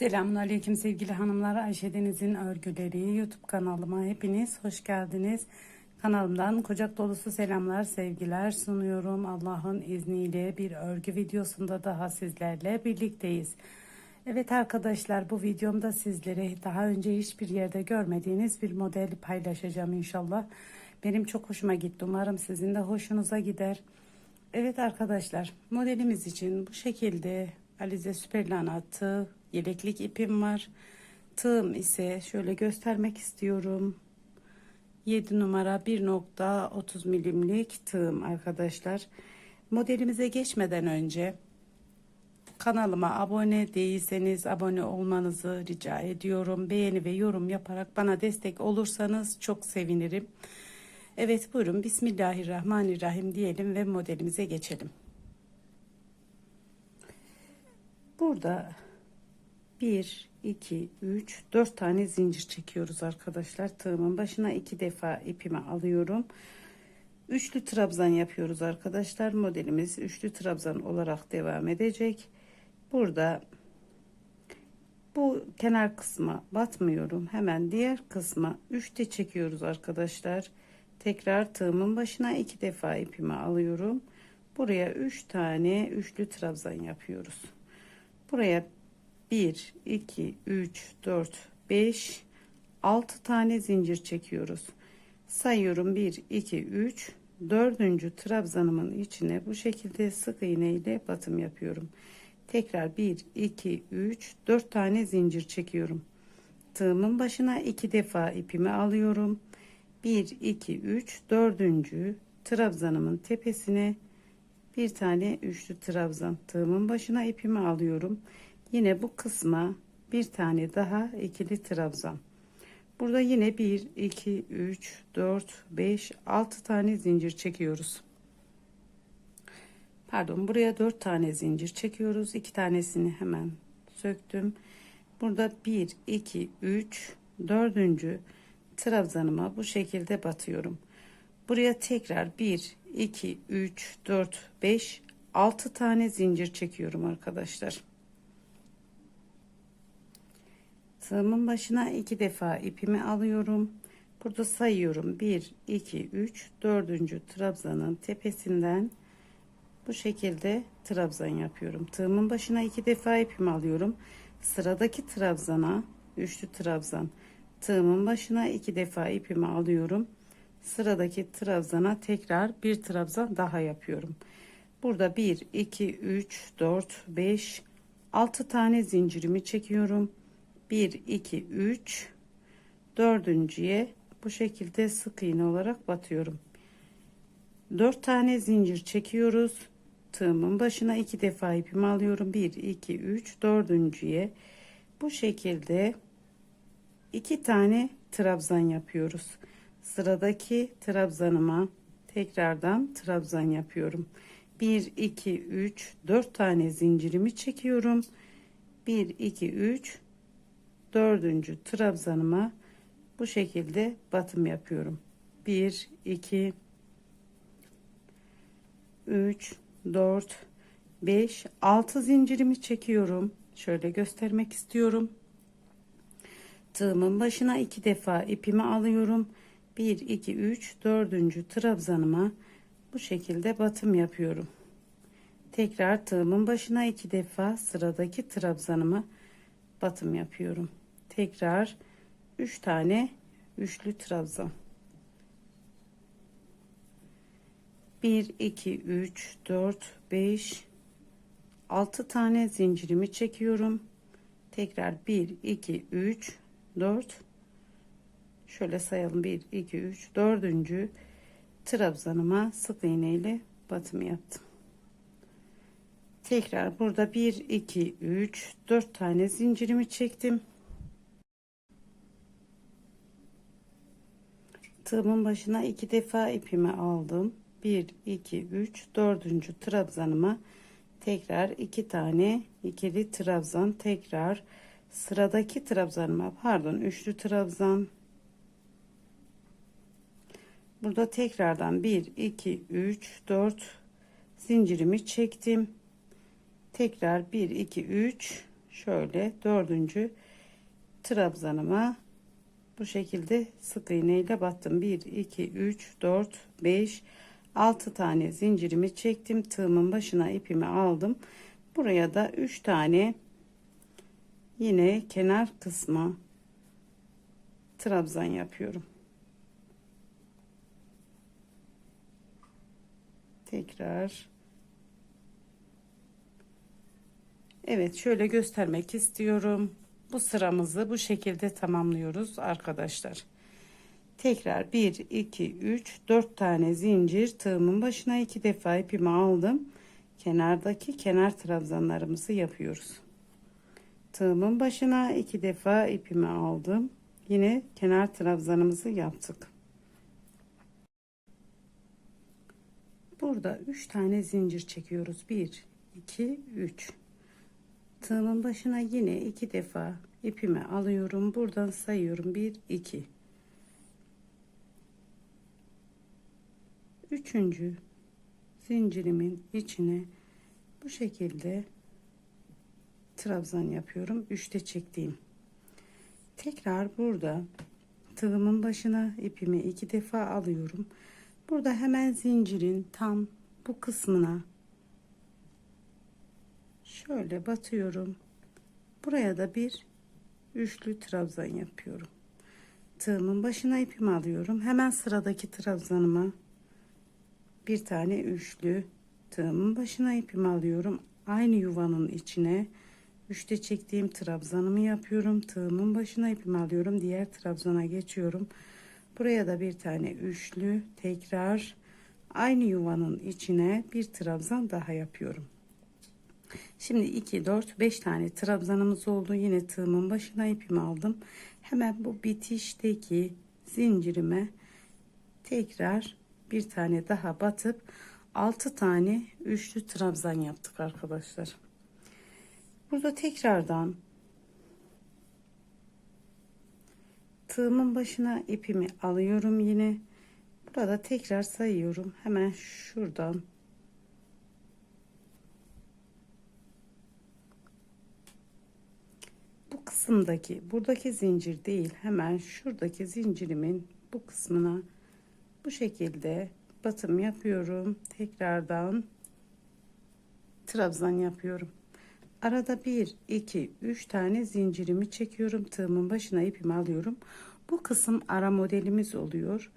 Selamünaleyküm sevgili hanımlar. Ayşe Deniz'in örgüleri YouTube kanalıma hepiniz hoş geldiniz. Kanalımdan kucak dolusu selamlar, sevgiler sunuyorum. Allah'ın izniyle bir örgü videosunda daha sizlerle birlikteyiz. Evet arkadaşlar bu videomda sizlere daha önce hiçbir yerde görmediğiniz bir model paylaşacağım inşallah. Benim çok hoşuma gitti. Umarım sizin de hoşunuza gider. Evet arkadaşlar modelimiz için bu şekilde Alize Süperlana tığ yeleklik ipim var. Tığım ise şöyle göstermek istiyorum. 7 numara 1.30 milimlik tığım arkadaşlar. Modelimize geçmeden önce kanalıma abone değilseniz abone olmanızı rica ediyorum. Beğeni ve yorum yaparak bana destek olursanız çok sevinirim. Evet buyurun Bismillahirrahmanirrahim diyelim ve modelimize geçelim. Burada 1, 2, 3, 4 tane zincir çekiyoruz arkadaşlar. Tığımın başına iki defa ipimi alıyorum. Üçlü trabzan yapıyoruz arkadaşlar. Modelimiz üçlü trabzan olarak devam edecek. Burada bu kenar kısma batmıyorum. Hemen diğer kısma 3 de çekiyoruz arkadaşlar. Tekrar tığımın başına iki defa ipimi alıyorum. Buraya 3 tane üçlü trabzan yapıyoruz. Buraya 1, 2, 3, 4, 5, 6 tane zincir çekiyoruz. Sayıyorum 1, 2, 3, dördüncü trabzanımın içine bu şekilde sık iğne ile batım yapıyorum. Tekrar 1, 2, 3, 4 tane zincir çekiyorum. Tığımın başına iki defa ipimi alıyorum. 1, 2, 3, dördüncü trabzanımın tepesine bir tane üçlü trabzan tığımın başına ipimi alıyorum. Yine bu kısma bir tane daha ikili trabzan. Burada yine 1, 2, 3, 4, 5, 6 tane zincir çekiyoruz. Pardon buraya 4 tane zincir çekiyoruz. 2 tanesini hemen söktüm. Burada 1, 2, 3, 4. trabzanıma bu şekilde batıyorum. Buraya tekrar 1, 2, 3, 4, 5, 6 tane zincir çekiyorum arkadaşlar. Tığımın başına iki defa ipimi alıyorum. Burada sayıyorum. 1, 2, 3, 4. trabzanın tepesinden bu şekilde trabzan yapıyorum. Tığımın başına iki defa ipimi alıyorum. Sıradaki trabzana üçlü trabzan. Tığımın başına iki defa ipimi alıyorum. Sıradaki trabzana tekrar bir trabzan daha yapıyorum. Burada 1, 2, 3, 4, 5, 6 tane zincirimi çekiyorum. 1 2 3 dördüncüye bu şekilde sık iğne olarak batıyorum. 4 tane zincir çekiyoruz. Tığımın başına iki defa ipimi alıyorum. 1 2 3 dördüncüye bu şekilde iki tane trabzan yapıyoruz. Sıradaki trabzanıma tekrardan trabzan yapıyorum. 1 2 3 4 tane zincirimi çekiyorum. 1 2 3 dördüncü trabzanıma bu şekilde batım yapıyorum. 1 2 3 4 5 6 zincirimi çekiyorum. Şöyle göstermek istiyorum. Tığımın başına iki defa ipimi alıyorum. 1 2 3 dördüncü trabzanıma bu şekilde batım yapıyorum. Tekrar tığımın başına iki defa sıradaki trabzanıma batım yapıyorum tekrar 3 tane üçlü trabzan. 1 2 3 4 5 6 tane zincirimi çekiyorum. Tekrar 1 2 3 4 şöyle sayalım. 1 2 3 dördüncü trabzanıma sık iğne ile batım yaptım. Tekrar burada 1 2 3 4 tane zincirimi çektim tığımın başına iki defa ipimi aldım. 1 2 3 dördüncü trabzanıma tekrar iki tane ikili trabzan tekrar sıradaki trabzanıma pardon üçlü trabzan. Burada tekrardan 1 2 3 4 zincirimi çektim. Tekrar 1 2 3 şöyle dördüncü trabzanıma bu şekilde sık iğne ile battım. 1 2 3 4 5 6 tane zincirimi çektim. Tığımın başına ipimi aldım. Buraya da 3 tane yine kenar kısmı trabzan yapıyorum. Tekrar. Evet şöyle göstermek istiyorum bu sıramızı bu şekilde tamamlıyoruz arkadaşlar. Tekrar 1 2 3 4 tane zincir tığımın başına iki defa ipimi aldım. Kenardaki kenar trabzanlarımızı yapıyoruz. Tığımın başına iki defa ipimi aldım. Yine kenar trabzanımızı yaptık. Burada 3 tane zincir çekiyoruz. 1 2 3 tığımın başına yine iki defa ipimi alıyorum. Buradan sayıyorum. 1 2 üçüncü zincirimin içine bu şekilde trabzan yapıyorum. Üçte çektiğim. Tekrar burada tığımın başına ipimi iki defa alıyorum. Burada hemen zincirin tam bu kısmına şöyle batıyorum. Buraya da bir üçlü trabzan yapıyorum. Tığımın başına ipimi alıyorum. Hemen sıradaki trabzanıma bir tane üçlü tığımın başına ipimi alıyorum. Aynı yuvanın içine üçte çektiğim trabzanımı yapıyorum. Tığımın başına ipimi alıyorum. Diğer trabzana geçiyorum. Buraya da bir tane üçlü tekrar aynı yuvanın içine bir trabzan daha yapıyorum Şimdi 2, 4, 5 tane trabzanımız oldu. Yine tığımın başına ipimi aldım. Hemen bu bitişteki zincirime tekrar bir tane daha batıp 6 tane üçlü trabzan yaptık arkadaşlar. Burada tekrardan tığımın başına ipimi alıyorum yine. Burada tekrar sayıyorum. Hemen şuradan bu kısımdaki buradaki zincir değil hemen şuradaki zincirimin bu kısmına bu şekilde batım yapıyorum. Tekrardan trabzan yapıyorum. Arada bir iki üç tane zincirimi çekiyorum. Tığımın başına ipimi alıyorum. Bu kısım ara modelimiz oluyor.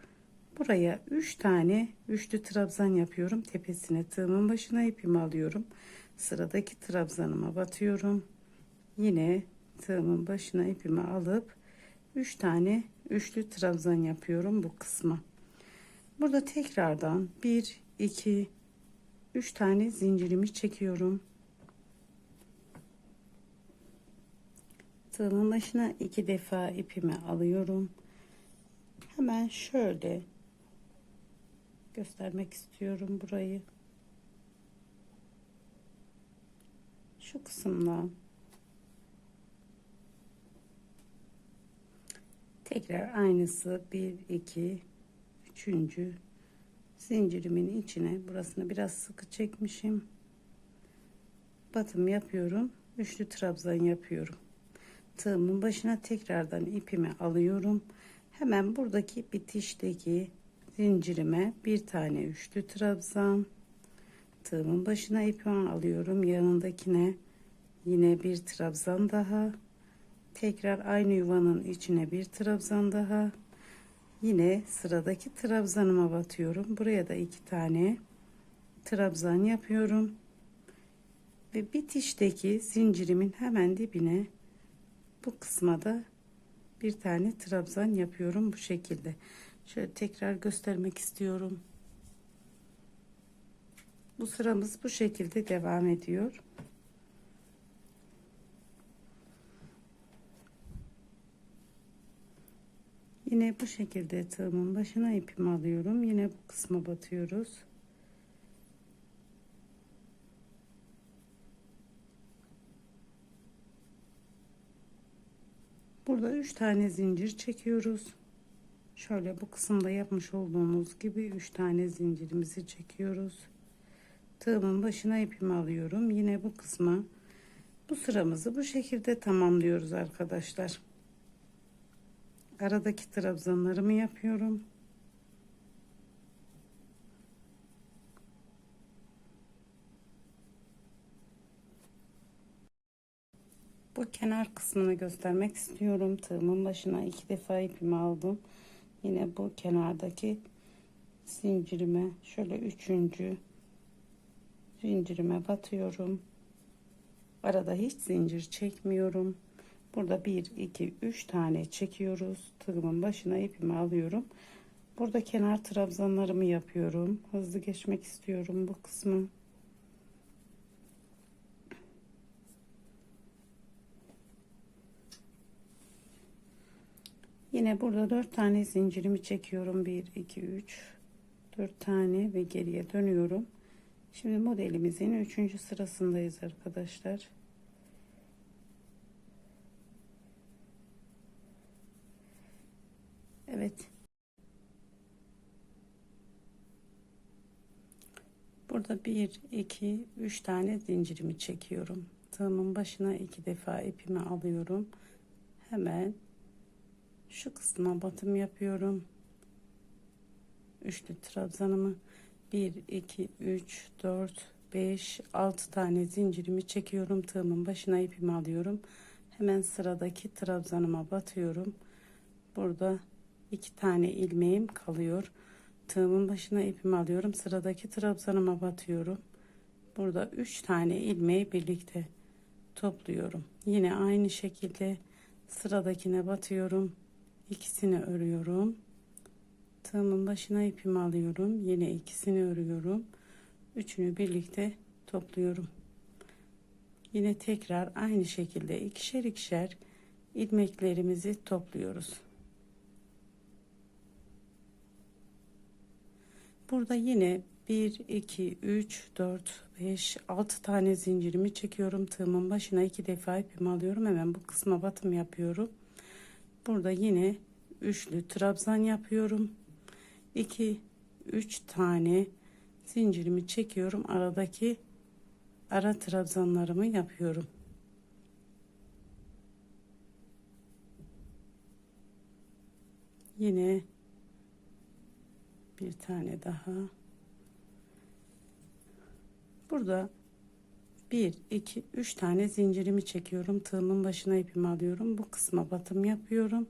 Buraya üç tane üçlü trabzan yapıyorum. Tepesine tığımın başına ipimi alıyorum. Sıradaki trabzanıma batıyorum. Yine tığımın başına ipimi alıp 3 tane üçlü trabzan yapıyorum bu kısma. Burada tekrardan 1 2 3 tane zincirimi çekiyorum. Tığımın başına iki defa ipimi alıyorum. Hemen şöyle göstermek istiyorum burayı. Şu kısımdan tekrar aynısı 1 2 üçüncü zincirimin içine. Burasını biraz sıkı çekmişim. Batım yapıyorum. Üçlü trabzan yapıyorum. Tığımın başına tekrardan ipimi alıyorum. Hemen buradaki bitişteki zincirime bir tane üçlü trabzan. Tığımın başına ipimi alıyorum. Yanındakine yine bir trabzan daha tekrar aynı yuvanın içine bir trabzan daha. Yine sıradaki trabzanıma batıyorum. Buraya da iki tane trabzan yapıyorum. Ve bitişteki zincirimin hemen dibine bu kısma da bir tane trabzan yapıyorum bu şekilde. Şöyle tekrar göstermek istiyorum. Bu sıramız bu şekilde devam ediyor Yine bu şekilde tığımın başına ipimi alıyorum. Yine bu kısma batıyoruz. Burada üç tane zincir çekiyoruz. Şöyle bu kısımda yapmış olduğumuz gibi üç tane zincirimizi çekiyoruz. Tığımın başına ipimi alıyorum. Yine bu kısma Bu sıramızı bu şekilde tamamlıyoruz arkadaşlar. Aradaki trabzanlarımı yapıyorum. Bu kenar kısmını göstermek istiyorum. Tığımın başına iki defa ipimi aldım. Yine bu kenardaki zincirime şöyle üçüncü zincirime batıyorum. Arada hiç zincir çekmiyorum. Burada 1 2 3 tane çekiyoruz. Tığımın başına ipimi alıyorum. Burada kenar trabzanlarımı yapıyorum. Hızlı geçmek istiyorum bu kısmı. Yine burada 4 tane zincirimi çekiyorum. 1 2 3 4 tane ve geriye dönüyorum. Şimdi modelimizin 3. sırasındayız arkadaşlar. Evet. Burada 1 2 3 tane zincirimi çekiyorum. Tığımın başına iki defa ipimi alıyorum. Hemen şu kısma batım yapıyorum. Üçlü trabzanımı 1 2 3 4 5 6 tane zincirimi çekiyorum. Tığımın başına ipimi alıyorum. Hemen sıradaki trabzanıma batıyorum. Burada iki tane ilmeğim kalıyor. Tığımın başına ipimi alıyorum. Sıradaki trabzanıma batıyorum. Burada üç tane ilmeği birlikte topluyorum. Yine aynı şekilde sıradakine batıyorum. İkisini örüyorum. Tığımın başına ipimi alıyorum. Yine ikisini örüyorum. Üçünü birlikte topluyorum. Yine tekrar aynı şekilde ikişer ikişer ilmeklerimizi topluyoruz. Burada yine 1 2 3 4 5 6 tane zincirimi çekiyorum. Tığımın başına iki defa ipimi alıyorum. Hemen bu kısma batım yapıyorum. Burada yine üçlü trabzan yapıyorum. 2 3 tane zincirimi çekiyorum. Aradaki ara trabzanlarımı yapıyorum. Yine bir tane daha. Burada 1 2 3 tane zincirimi çekiyorum. Tığımın başına ipimi alıyorum. Bu kısma batım yapıyorum.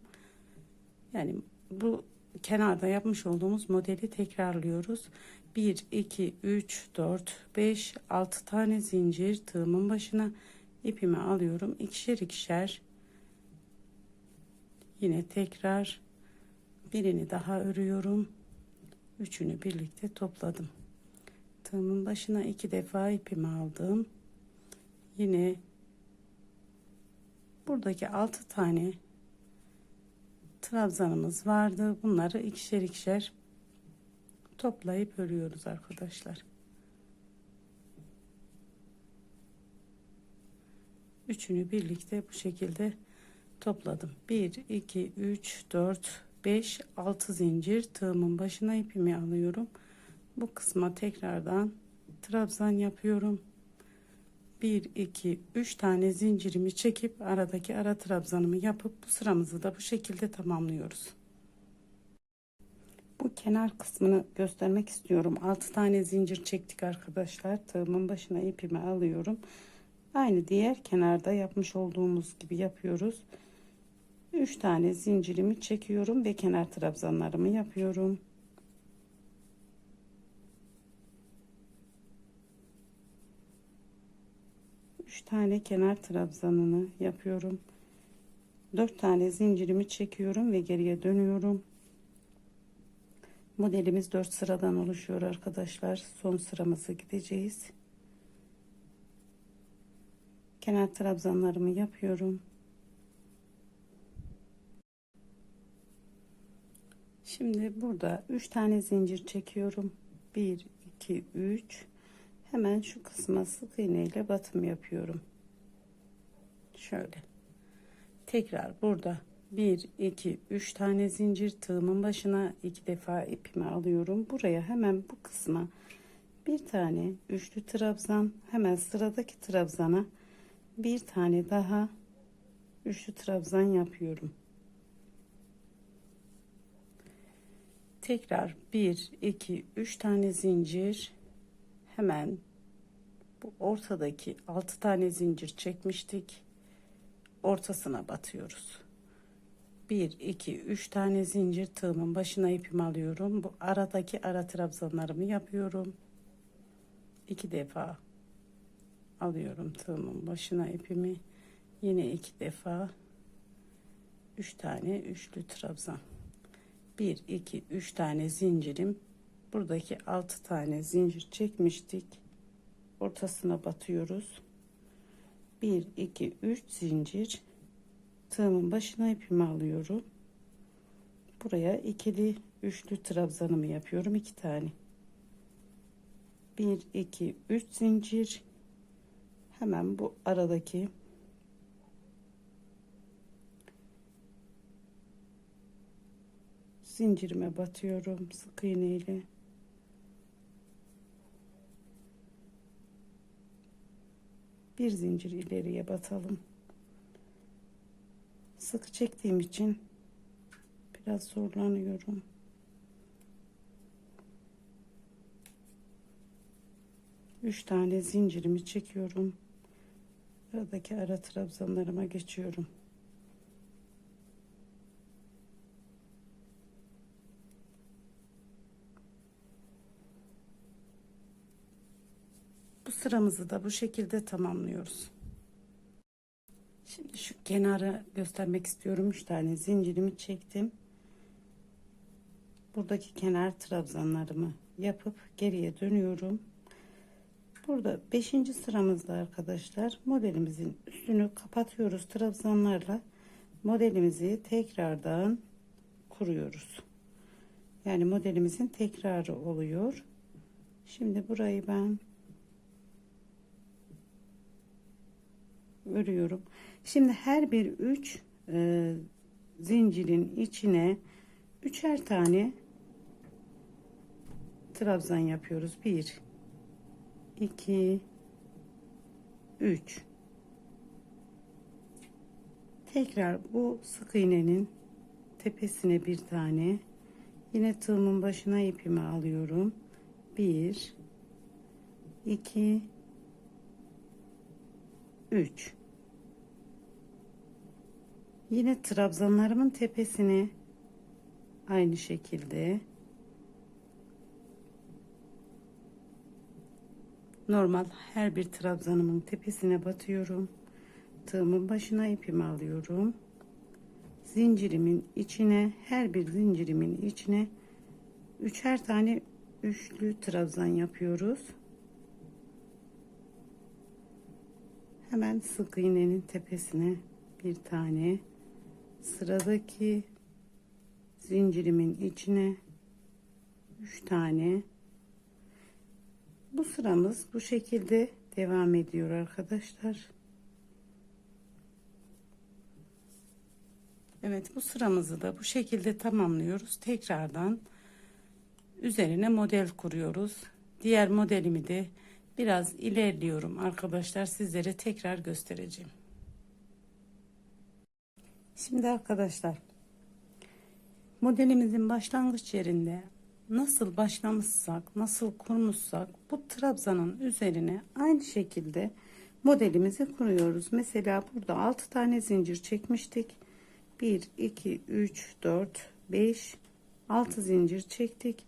Yani bu kenarda yapmış olduğumuz modeli tekrarlıyoruz. 1 2 3 4 5 6 tane zincir tığımın başına ipimi alıyorum. ikişer ikişer yine tekrar birini daha örüyorum. Üçünü birlikte topladım. Tığımın başına iki defa ipimi aldım. Yine buradaki altı tane trabzanımız vardı. Bunları ikişer ikişer toplayıp örüyoruz arkadaşlar. Üçünü birlikte bu şekilde topladım. 1 2 3 4 5 6 zincir tığımın başına ipimi alıyorum. Bu kısma tekrardan trabzan yapıyorum. 1 2 3 tane zincirimi çekip aradaki ara trabzanımı yapıp bu sıramızı da bu şekilde tamamlıyoruz. Bu kenar kısmını göstermek istiyorum. 6 tane zincir çektik arkadaşlar. Tığımın başına ipimi alıyorum. Aynı diğer kenarda yapmış olduğumuz gibi yapıyoruz. 3 tane zincirimi çekiyorum ve kenar trabzanlarımı yapıyorum. Üç tane kenar trabzanını yapıyorum. 4 tane zincirimi çekiyorum ve geriye dönüyorum. Modelimiz 4 sıradan oluşuyor arkadaşlar. Son sıramızı gideceğiz. Kenar trabzanlarımı yapıyorum. Şimdi burada 3 tane zincir çekiyorum. 1 2 3 hemen şu kısma sık iğne ile batım yapıyorum. Şöyle. Tekrar burada 1 2 3 tane zincir tığımın başına iki defa ipimi alıyorum. Buraya hemen bu kısma bir tane üçlü trabzan hemen sıradaki trabzana bir tane daha üçlü trabzan yapıyorum. Tekrar 1 2 3 tane zincir hemen bu ortadaki 6 tane zincir çekmiştik. Ortasına batıyoruz. 1 2 3 tane zincir tığımın başına ipimi alıyorum. Bu aradaki ara trabzanlarımı yapıyorum. 2 defa alıyorum tığımın başına ipimi. Yine 2 defa 3 tane üçlü trabzan. 1 2 3 tane zincirim. Buradaki 6 tane zincir çekmiştik. Ortasına batıyoruz. 1 2 3 zincir tığımın başına ipimi alıyorum. Buraya ikili üçlü trabzanımı yapıyorum. iki tane. 1 2 3 zincir hemen bu aradaki zincirime batıyorum sık iğne ile bir zincir ileriye batalım. Sık çektiğim için biraz zorlanıyorum. Üç tane zincirimi çekiyorum. Aradaki ara trabzanlarıma geçiyorum sıramızı da bu şekilde tamamlıyoruz. Şimdi şu kenarı göstermek istiyorum. 3 tane zincirimi çektim. Buradaki kenar trabzanlarımı yapıp geriye dönüyorum. Burada 5. sıramızda arkadaşlar modelimizin üstünü kapatıyoruz trabzanlarla. Modelimizi tekrardan kuruyoruz. Yani modelimizin tekrarı oluyor. Şimdi burayı ben örüyorum. Şimdi her bir üç e, zincirin içine üçer tane trabzan yapıyoruz. Bir, iki, üç. Tekrar bu sık iğnenin tepesine bir tane yine tığımın başına ipimi alıyorum. Bir, iki, 3 yine trabzanlarımın tepesini aynı şekilde normal her bir trabzanımın tepesine batıyorum. Tığımın başına ipimi alıyorum. Zincirimin içine her bir zincirimin içine üçer tane üçlü trabzan yapıyoruz hemen sık iğnenin tepesine bir tane. Sıradaki zincirimin içine üç tane. Bu sıramız bu şekilde devam ediyor arkadaşlar. Evet bu sıramızı da bu şekilde tamamlıyoruz. Tekrardan üzerine model kuruyoruz. Diğer modelimi de biraz ilerliyorum arkadaşlar sizlere tekrar göstereceğim. Şimdi arkadaşlar modelimizin başlangıç yerinde nasıl başlamışsak nasıl kurmuşsak bu trabzanın üzerine aynı şekilde modelimizi kuruyoruz. Mesela burada 6 tane zincir çekmiştik. 1 2 3 4 5 6 zincir çektik.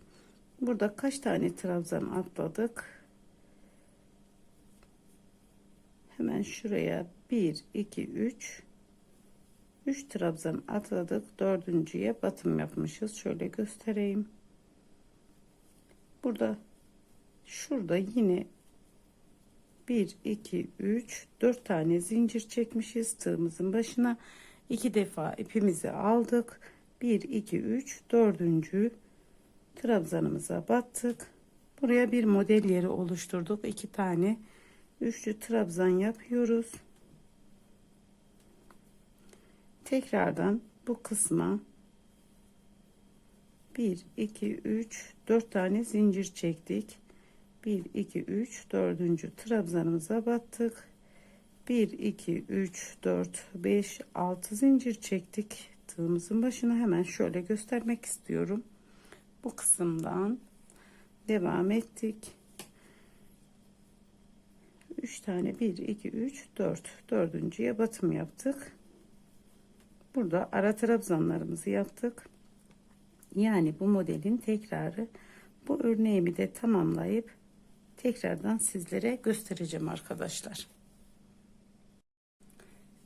Burada kaç tane trabzan atladık hemen şuraya 1 2 3 3 trabzan atladık. Dördüncüye batım yapmışız. Şöyle göstereyim. Burada şurada yine 1 2 3 4 tane zincir çekmişiz tığımızın başına. İki defa ipimizi aldık. 1 2 3 dördüncü trabzanımıza battık. Buraya bir model yeri oluşturduk. İki tane üçlü trabzan yapıyoruz. Tekrardan bu kısma 1 2 3 4 tane zincir çektik. 1 2 3 dördüncü trabzanımıza battık. 1 2 3 4 5 6 zincir çektik. Tığımızın başına hemen şöyle göstermek istiyorum. Bu kısımdan devam ettik 3 tane 1 2 3 4 dördüncüye batım yaptık burada ara trabzanlarımızı yaptık yani bu modelin tekrarı bu örneğimi de tamamlayıp tekrardan sizlere göstereceğim arkadaşlar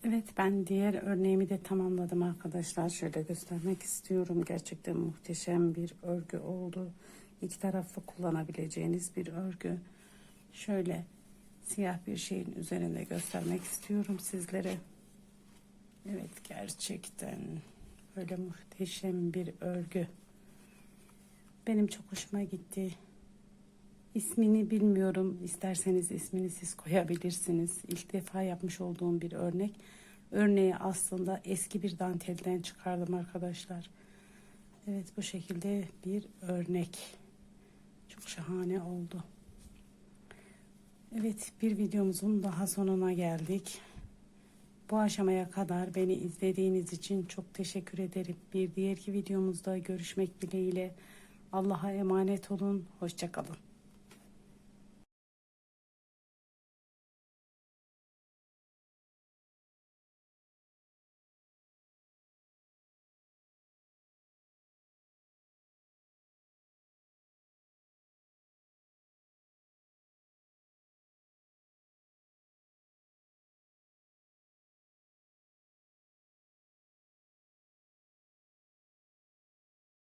Evet ben diğer örneğimi de tamamladım arkadaşlar. Şöyle göstermek istiyorum. Gerçekten muhteşem bir örgü oldu. İki taraflı kullanabileceğiniz bir örgü. Şöyle siyah bir şeyin üzerinde göstermek istiyorum sizlere. Evet gerçekten böyle muhteşem bir örgü. Benim çok hoşuma gitti. İsmini bilmiyorum. İsterseniz ismini siz koyabilirsiniz. İlk defa yapmış olduğum bir örnek. Örneği aslında eski bir dantelden çıkardım arkadaşlar. Evet bu şekilde bir örnek. Çok şahane oldu. Evet bir videomuzun daha sonuna geldik. Bu aşamaya kadar beni izlediğiniz için çok teşekkür ederim. Bir diğerki videomuzda görüşmek dileğiyle. Allah'a emanet olun. Hoşçakalın.